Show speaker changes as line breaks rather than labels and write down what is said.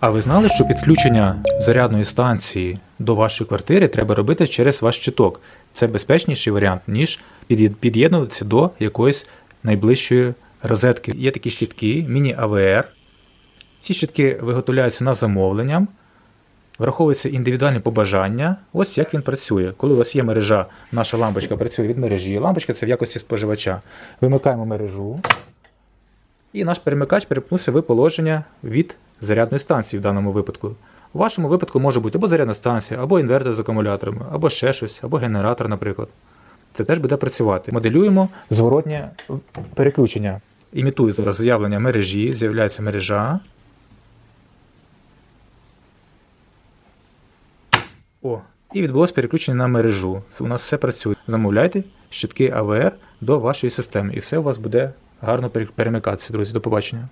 А ви знали, що підключення зарядної станції до вашої квартири треба робити через ваш щиток? Це безпечніший варіант, ніж під'єднуватися до якоїсь найближчої розетки. Є такі щитки, міні-АВР. Ці щитки виготовляються на замовлення, враховуються індивідуальні побажання. Ось як він працює. Коли у вас є мережа, наша лампочка працює від мережі. Лампочка це в якості споживача. Вимикаємо мережу. І наш перемикач перепнувся в положення від зарядної станції в даному випадку. У вашому випадку може бути або зарядна станція, або інвертор з акумуляторами, або ще щось, або генератор, наприклад. Це теж буде працювати. Моделюємо зворотнє переключення. Імітую зараз з'явлення мережі, з'являється мережа. О, і відбулось переключення на мережу. У нас все працює. Замовляйте щитки АВР до вашої системи, і все у вас буде гарно пере- перемикатися, друзі. До побачення.